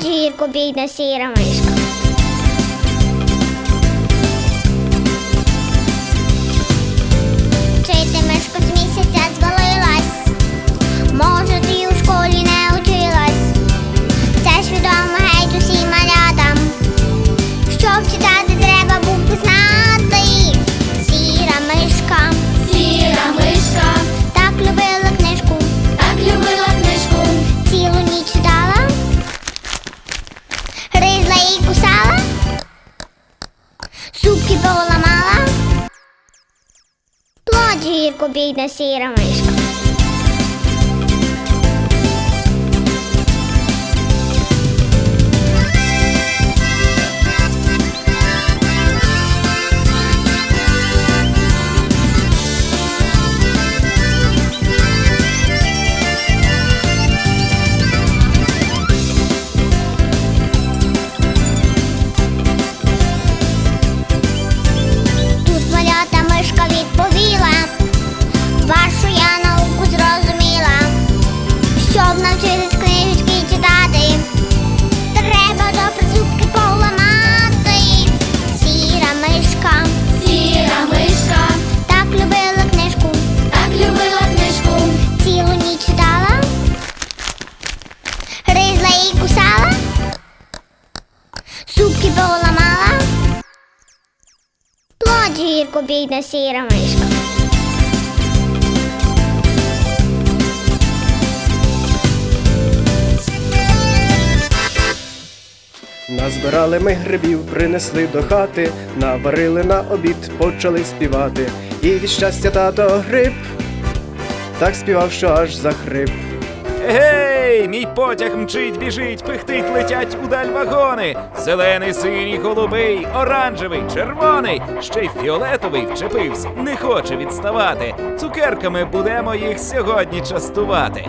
Плаче гірко бідна сіра мишка. Вчити Плаче гірко бідна сіра мишка. Тут гірко бідна сіра мишка. Назбирали ми грибів, принесли до хати, наварили на обід, почали співати. І від щастя тато гриб, так співав, що аж захрип. Гей, мій потяг мчить, біжить, пихтить, летять удаль вагони. Зелений, синій, голубий, оранжевий, червоний, ще й фіолетовий вчепився, не хоче відставати. Цукерками будемо їх сьогодні частувати.